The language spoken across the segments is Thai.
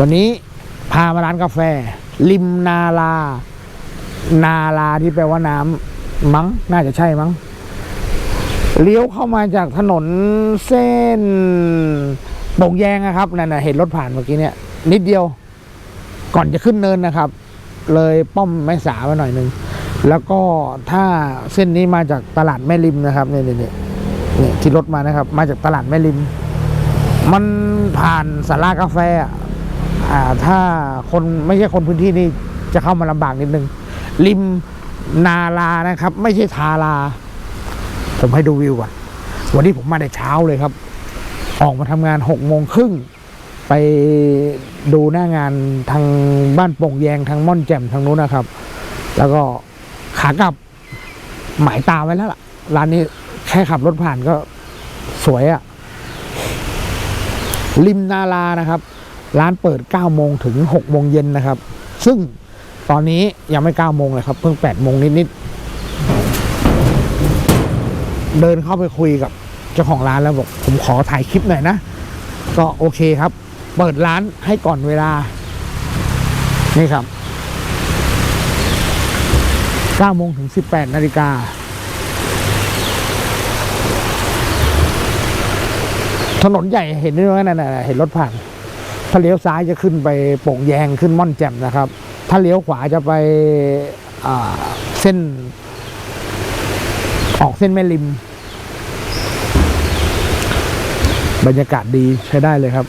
วันนี้พามาร้านกาแฟ ริมนาลา นาลาที่แปลว่าน้ำมั้ง น่าจะใช่มั้งเลี้ยวเข้ามาจากถนนเส้นโป่งแยงนะครับนั่นนะเห็นรถผ่านเมื่อกี้เนี่ย นิดเดียว ก่อนจะขึ้นเนินนะครับ เลยป้อมแม่สามาหน่อยหนึงแล้วก็ถ้าเส้นนี้มาจากตลาดแม่ริมนะครับเนี่ยเนี่ยเนี่ยที่รถมานะครับ มาจากตลาดแม่ริม มันผ่านสารากาแฟอะ ถ้าคนไม่ใช่คนพื้นที่นี่จะเข้ามาลำบากนิดนึง ริมนาลานะครับ ไม่ใช่ทาราผมให้ดูวิวก่อน วันนี้ผมมาแต่เช้าเลยครับ ออกมาทำงานหกโมงครึ่งไปดูหน้างานทางบ้านโป่งแยงทางม่อนแจ่มทางนู้นนะครับ แล้วก็ขากลับหมายตาไว้แล้วล่ะ ร้านนี้แค่ขับรถผ่านก็สวยอะ่ะ ริมนาลานะครับ ร้านเปิด 9 โมงถึง 6 โมงเย็นนะครับ ซึ่งตอนนี้ยังไม่ 9 โมงเลยครับ เพิ่ง 8 โมงนิด ๆ เดินเข้าไปคุยกับเจ้าของร้านแล้วบอก ผมขอถ่ายคลิปหน่อยนะ ก็โอเคครับ เปิดร้านให้ก่อนเวลา นี่ครับ 9 โมงถึง 18 นาฬิกาถนนใหญ่เห็นด้วยนั่นนะเห็นรถผ่าน ถ้าเลี้ยวซ้ายจะขึ้นไปโป่งแยงขึ้นม่อนแจ่มนะครับ ถ้าเลี้ยวขวาจะไปเส้น ออกเส้นแม่ริม บรรยากาศดีใช้ได้เลยครับ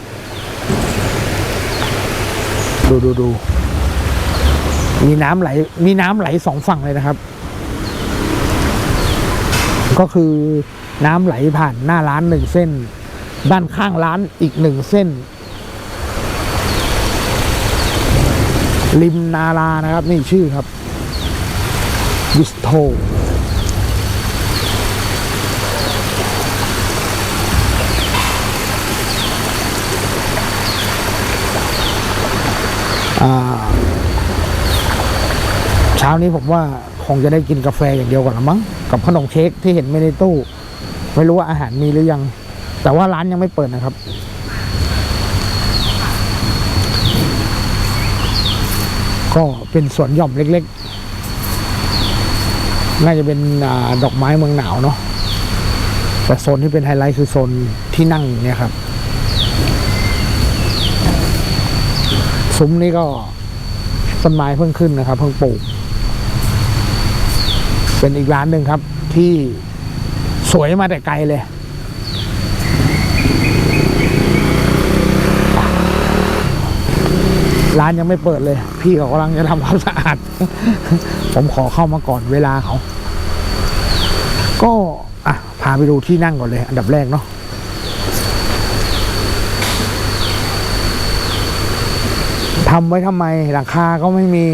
ดูดูดูมีน้ำไหล มีน้ำไหลสองฝั่งเลยนะครับ ก็คือน้ำไหลผ่านหน้าร้านหนึ่งเส้น ด้านข้างร้านอีกหนึ่งเส้น ริมนาลานะครับ นี่ชื่อครับวิสโทเช้านี้ผมว่าคงจะได้กินกาแฟอย่างเดียวก่อนละมั้งกับขนมเค้กที่เห็นไม่ในตู้ ไม่รู้ว่าอาหารมีหรือยัง แต่ว่าร้านยังไม่เปิดนะครับ ก็เป็นสวนหย่อมเล็กๆ น่าจะเป็นอดอกไม้เมืองหนาวเนาะแต่โซนที่เป็นไฮไลท์คือโซนที่นั่งเนี่ยครับ ซุ้มนี้ก็ต้นไม้เพิ่งขึ้นนะครับ เพิ่งปลูก เป็นอีกร้านหนึ่งครับ ที่สวยมาแต่ไกลเลย ร้านยังไม่เปิดเลย พี่เขากำลังจะทำความสะอาด ผมขอเข้ามาก่อนเวลาเขา ก็อะพาไปดูที่นั่งก่อนเลย อันดับแรกเนาะทำไว้ทำไมหลังคาก็ไม่มี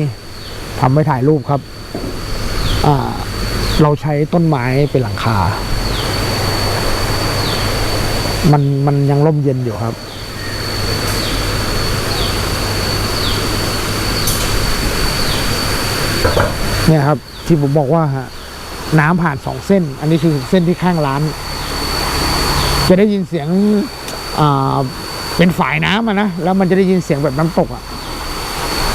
ทำไว้ถ่ายรูปครับ อ่า เราใช้ต้นไม้เป็นหลังคา มันมันยังร่มเย็นอยู่ครับ เนี่ยครับ ที่ผมบอกว่าฮะน้ำผ่านสองเส้น อันนี้คือเส้นที่ข้างร้าน จะได้ยินเสียงอ่าเป็นฝายน้ำอะนะแล้วมันจะได้ยินเสียงแบบน้ำตกอะ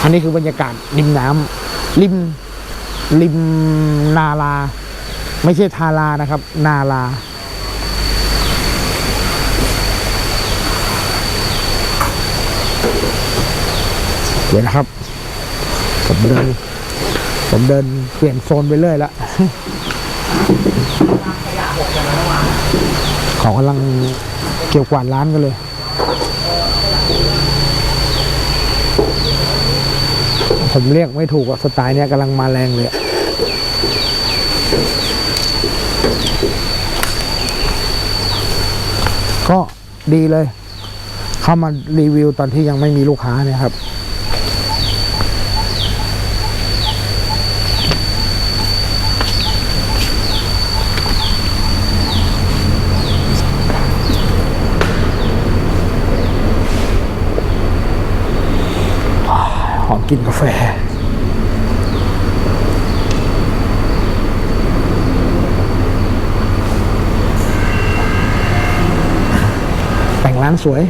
อันนี้คือบรรยากาศริมน้ำริมริมนาลา ไม่ใช่ทารานะครับ นาลาเดี๋ยวนะครับผมเดิน ผมเดินเปลี่ยนโซนไปเรื่อยล้วเขากำลังเกี่ยวกวาดร้านกันเลย ผมเรียกไม่ถูกอะสไตล์เนี้ยกำลังมาแรงเลยก็ดีเลย เข้ามารีวิวตอนที่ยังไม่มีลูกค้าเนี่ยครับ กินกาแฟ แต่งร้านสวย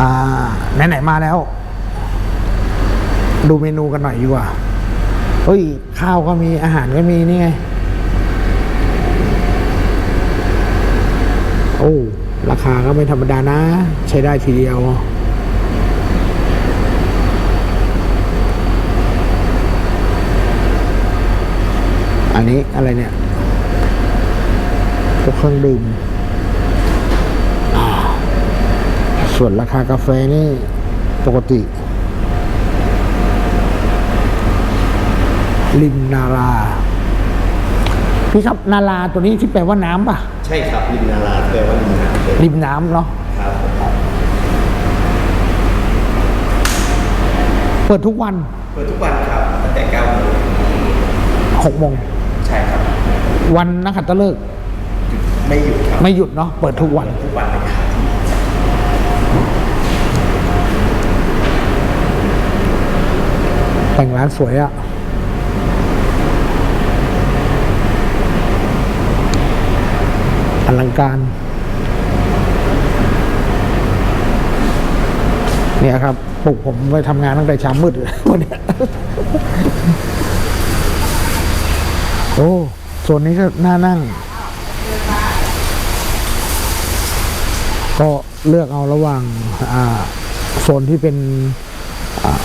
อ่า ไหน ๆ มาแล้ว ดูเมนูกันหน่อยดีกว่า เฮ้ย ข้าวก็มีอาหารก็มีนี่ไง โอ้ ราคาก็ไม่ธรรมดานะ ใช้ได้ทีเดียว อันนี้อะไรเนี่ยพวกเครื่องดื่มส่วนราคากาแฟนี่ปกติริมนารา พี่ครับนาราตัวนี้ที่แปลว่าน้ำป่ะ ใช่ครับริมนาราแปลว่าริมน้ำเลยริมน้ำเนาะครับเปิดทุกวันเปิดทุกวันครับตั้งแต่9โมงหกโมงใช่ครับ วันนักขัตฤกษ์ไม่หยุดครับไม่หยุดเนาะเปิดทุกวันทุกวันเลยครับแต่งร้านสวยอะ ลังการ เนี่ยครับปลุกผมไปทำงานตั้งแต่เช้ามืดเลยวันนี้โอ้โซนนี้ก็น่านั่ง ก็เลือกเอาระหว่างอ่าโซนที่เป็น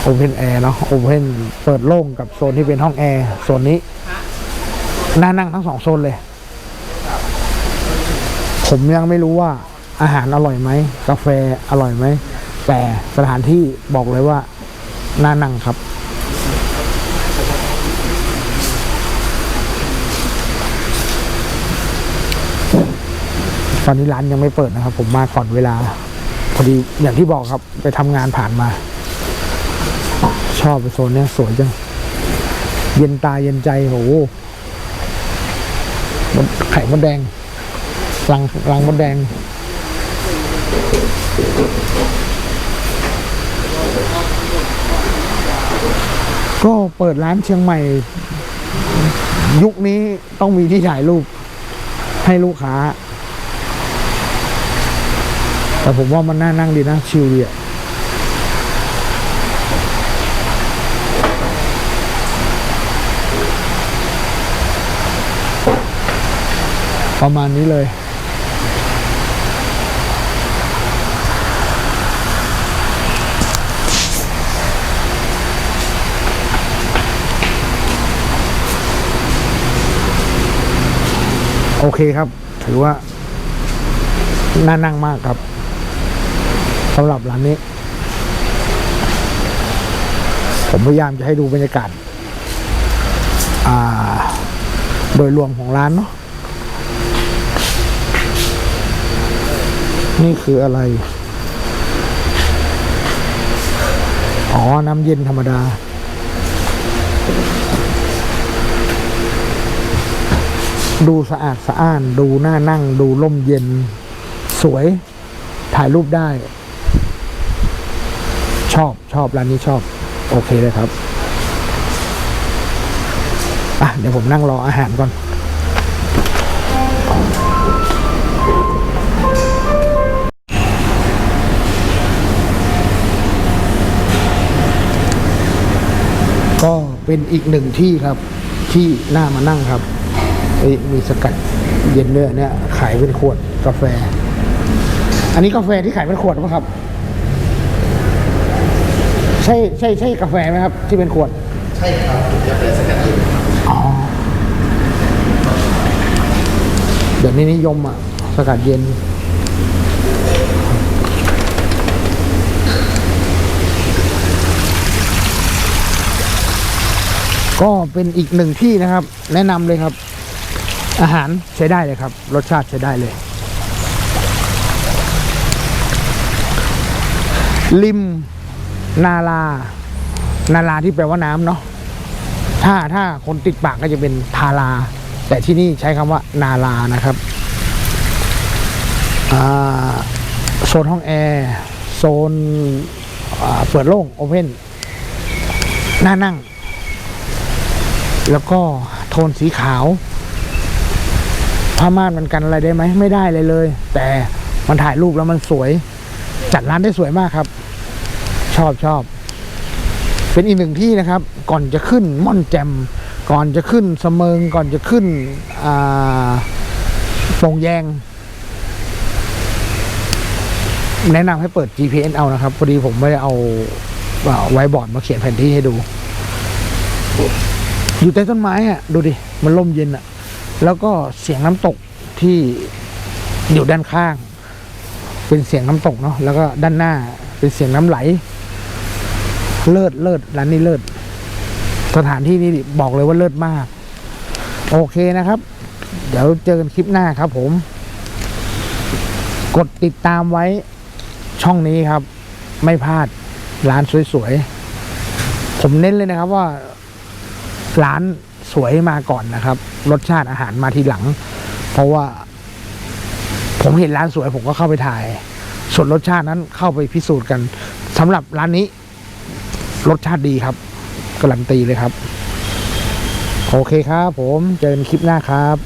โอเพนแอร์เนาะโอเพนเปิดโล่งกับโซนที่เป็นห้องแอร์โซนนี้น่านั่งทั้งสองโซนเลย ผมยังไม่รู้ว่าอาหารอร่อยไหม กาแฟอร่อยไหม แต่สถานที่บอกเลยว่าน่านั่งครับ ตอนนี้ร้านยังไม่เปิดนะครับ ผมมาก่อนเวลา พอดีอย่างที่บอกครับ ไปทำงานผ่านมา ชอบโซนเนี้ยสวยจัง เย็นตาเย็นใจโอ้โหไข่มดแดง รังรังมดแดง ก็เปิดร้านเชียงใหม่ ยุคนี้ต้องมีที่ถ่ายรูปให้ลูกค้า แต่ผมว่ามันน่านั่งดีนะ ชิลดีอะประมาณนี้เลย โอเคครับ ถือว่า น่านั่งมากครับสำหรับร้านนี้ ผมพยายามจะให้ดูบรรยากาศาโดยรวมของร้านเนาะนี่คืออะไร อ๋อ น้ำเย็นธรรมดา ดูสะอาดสะอ้าน ดูน่านั่ง ดูร่มเย็น สวย ถ่ายรูปได้ ชอบชอบร้านนี้ชอบ โอเคเลยครับ อะ เดี๋ยวผมนั่งรออาหารก่อนก็เป็นอีกหนึ่งที่ครับที่น่ามานั่งครับ เอ้ยมีสกัดเย็นด้วยเนี่ยขายเป็นขวดกาแฟ อันนี้กาแฟที่ขายเป็นขวดป่ะครับ ใช่ใช่ใช่กาแฟไหมครับ ที่เป็นขวด ใช่ครับจะเป็นสกัดเย็นครับอ๋อเดี๋ยวนี้นิยมอะสกัดเย็นก็เป็นอีกหนึ่งที่นะครับ แนะนำเลยครับ อาหารใช้ได้เลยครับ รสชาติใช้ได้เลย ริม นาลา นาลาที่แปลว่าน้ำเนาะถ้าถ้าคนติดปากก็จะเป็นทารา แต่ที่นี่ใช้คำว่า นาลานะครับโซนห้องแอร์โซนเปิดโล่งโอเพนหน่านั่ง แล้วก็โทนสีขาว ผ้าม่านมันกันอะไรได้ไหมไม่ได้เลยเลย แต่มันถ่ายรูปแล้วมันสวย จัดร้านได้สวยมากครับ ชอบชอบ เป็นอีกหนึ่งที่นะครับ ก่อนจะขึ้นม่อนแจมก่อนจะขึ้นเสมิงก่อนจะขึ้นอ่าโป่งแยง แนะนำให้เปิด GPS เอานะครับ พอดีผมไม่ได้เอาไว้บอร์ดมาเขียนแผนที่ให้ดู อยู่ใต้ต้นไม้อะดูดิ มันลมเย็นอะ แล้วก็เสียงน้ำตกที่อยู่ด้านข้าง เป็นเสียงน้ำตกเนาะแล้วก็ด้านหน้าเป็นเสียงน้ำไหล เลิศเลิศร้านนี้เลิศสถานที่นี้บอกเลยว่าเลิศมาก โอเคนะครับ เดี๋ยวเจอกันคลิปหน้าครับผม กดติดตามไว้ช่องนี้ครับ ไม่พลาดร้านสวยๆ ผมเน้นเลยนะครับว่าร้าน สวยมาก่อนนะครับ รสชาติอาหารมาทีหลัง เพราะว่า ผมเห็นร้านสวยผมก็เข้าไปถ่าย ส่วนรสชาตินั้นเข้าไปพิสูจน์กันสำหรับร้านนี้ รสชาติดีครับการันตีเลยครับ โอเคครับผมเจอกันคลิปหน้าครับ